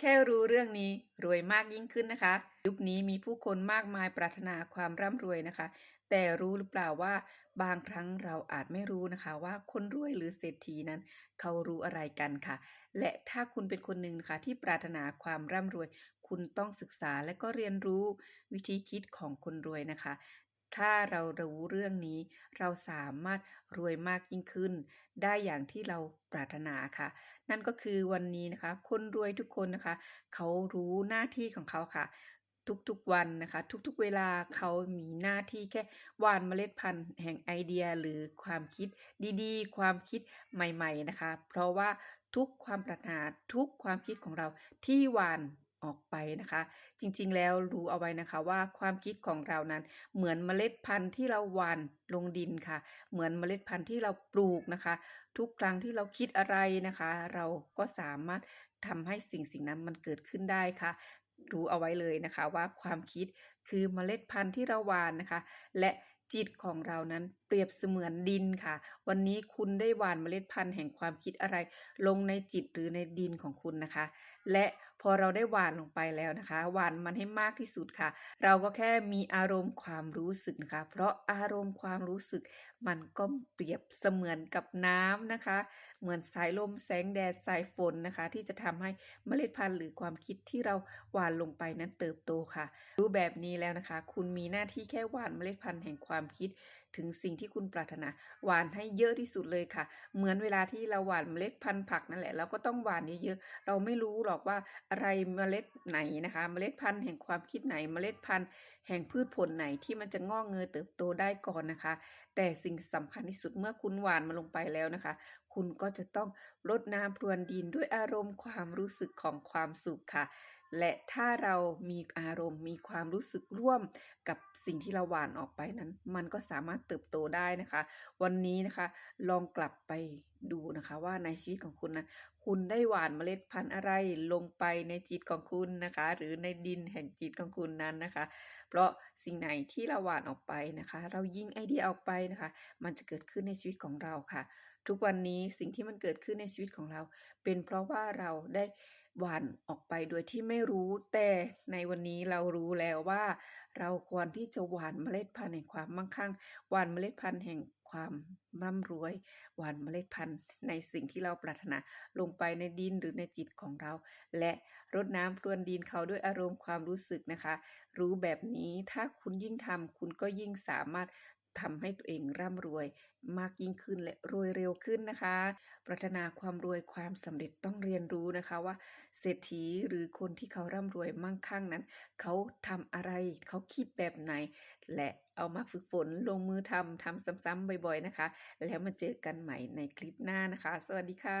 แค่รู้เรื่องนี้รวยมากยิ่งขึ้นนะคะ ยุคนี้มีผู้คนมากมายปรารถนาความร่ำรวยนะคะ แต่รู้หรือเปล่าว่าบางครั้งเราอาจไม่รู้นะคะ ว่าคนรวยหรือเศรษฐีนั้น เขารู้อะไรกันค่ะ และถ้าคุณเป็นคนหนึ่งนะคะที่ปรารถนาความร่ำรวย คุณต้องศึกษาและก็เรียนรู้วิธีคิดของคนรวยนะคะ ถ้าเรารู้เรื่องนี้ เราสามารถรวยมากยิ่งขึ้น ได้อย่างที่เราปรารถนาค่ะ นั่นก็คือวันนี้นะคะ คนรวยทุกคนนะคะ เขารู้หน้าที่ของเขาค่ะ ทุกๆวันนะคะ ทุกๆเวลาเขามีหน้าที่แค่หว่านเมล็ดพันธุ์แห่งไอเดียหรือความคิดดีๆ ความคิดใหม่ ๆนะคะ เพราะว่าทุกความปรารถนาทุกความคิดของเราที่หว่าน ออกไปนะคะ จริงๆแล้วรู้เอาไว้นะคะว่าความคิดของเรานั้นเหมือนเมล็ดพันธุ์ที่เราหว่านลงดินค่ะ เหมือนเมล็ดพันธุ์ที่เราปลูกนะคะ ทุกครั้งที่เราคิดอะไรนะคะ เราก็สามารถทำให้สิ่งสิ่งนั้นมันเกิดขึ้นได้ค่ะ รู้เอาไว้เลยนะคะว่าความคิดคือเมล็ดพันธุ์ที่เราหว่านนะคะ และ จิตของเรานั้นเปรียบเสมือนดินค่ะ วันนี้คุณได้หว่านเมล็ดพันธุ์แห่งความคิดอะไร ลงในจิตหรือในดินของคุณนะคะ และพอเราได้หว่านลงไปแล้วนะคะ หว่านมันให้มากที่สุดค่ะ เราก็แค่มีอารมณ์ความรู้สึกนะคะ เพราะอารมณ์ความรู้สึก มันก็เปรียบเสมือนกับน้ำนะคะ เหมือนสายลมแสงแดดสายฝนนะคะ ที่จะทำให้เมล็ดพันธุ์หรือความคิดที่เราหว่านลงไปนั้นเติบโตค่ะ รู้แบบนี้แล้วนะคะ คุณมีหน้าที่แค่หว่านเมล็ดพันธุ์แห่งความคิดถึงสิ่งที่คุณปรารถนา หวานให้เยอะที่สุดเลยค่ะ เหมือนเวลาที่เราหว่านเมล็ดพันธุ์ผักนั่นแหละเราก็ต้องหว่านเยอะๆเราไม่รู้หรอกว่าอะไรเมล็ดไหนนะคะ เมล็ดพันธุ์แห่งความคิดไหน เมล็ดพันธุ์แห่งพืชผลไหนที่มันจะงอกเงยเติบโตได้ก่อนนะคะ แต่สิ่งสำคัญที่สุดเมื่อคุณหว่านมันลงไปแล้วนะคะ คุณก็จะต้องรดน้ำพรวนดินด้วยอารมณ์ความรู้สึกของความสุขค่ะ และถ้าเรามีอารมณ์มีความรู้สึกร่วมกับสิ่งที่เราหวานออกไปนั้น มันก็สามารถเติบโตได้นะคะ วันนี้นะคะลองกลับไปดูนะคะว่าในชีวิตของคุณนะคุณได้หว่านเมล็ดพันธุ์อะไรลงไปในจิตของคุณนะคะ หรือในดินแห่งจิตของคุณนั้นนะคะ เพราะสิ่งไหนที่เราหว่านออกไปนะคะ เรายิงไอเดียออกไปนะคะ มันจะเกิดขึ้นในชีวิตของเราค่ะ ทุกวันนี้สิ่งที่มันเกิดขึ้นในชีวิตของเรา เป็นเพราะว่าเราได้หวานออกไปโดยที่ไม่รู้ แต่ในวันนี้เรารู้แล้วว่า เราควรที่จะหวานเมล็ดพันธุ์แห่งความมั่งคั่งหวานเมล็ดพันธุ์แห่งความร่ำรวยหวานเมล็ดพันธุ์ในสิ่งที่เราปรารถนาลงไปในดินหรือในจิตของเรา และรดน้ำพรวนดินเขาด้วยอารมณ์ความรู้สึกนะคะ รู้แบบนี้ถ้าคุณยิ่งทำคุณก็ยิ่งสามารถ ทำให้ตัวเองร่ำรวยมากยิ่งขึ้นและรวยเร็วขึ้นนะคะ ปรารถนาความรวยความสำเร็จต้องเรียนรู้นะคะว่า เศรษฐีหรือคนที่เขาร่ำรวยมั่งคั่งนั้น เขาทำอะไรเขาคิดแบบไหน และเอามาฝึกฝนลงมือทำทำซ้ำๆบ่อย ๆนะคะ แล้วมาเจอกันใหม่ในคลิปหน้านะคะ สวัสดีค่ะ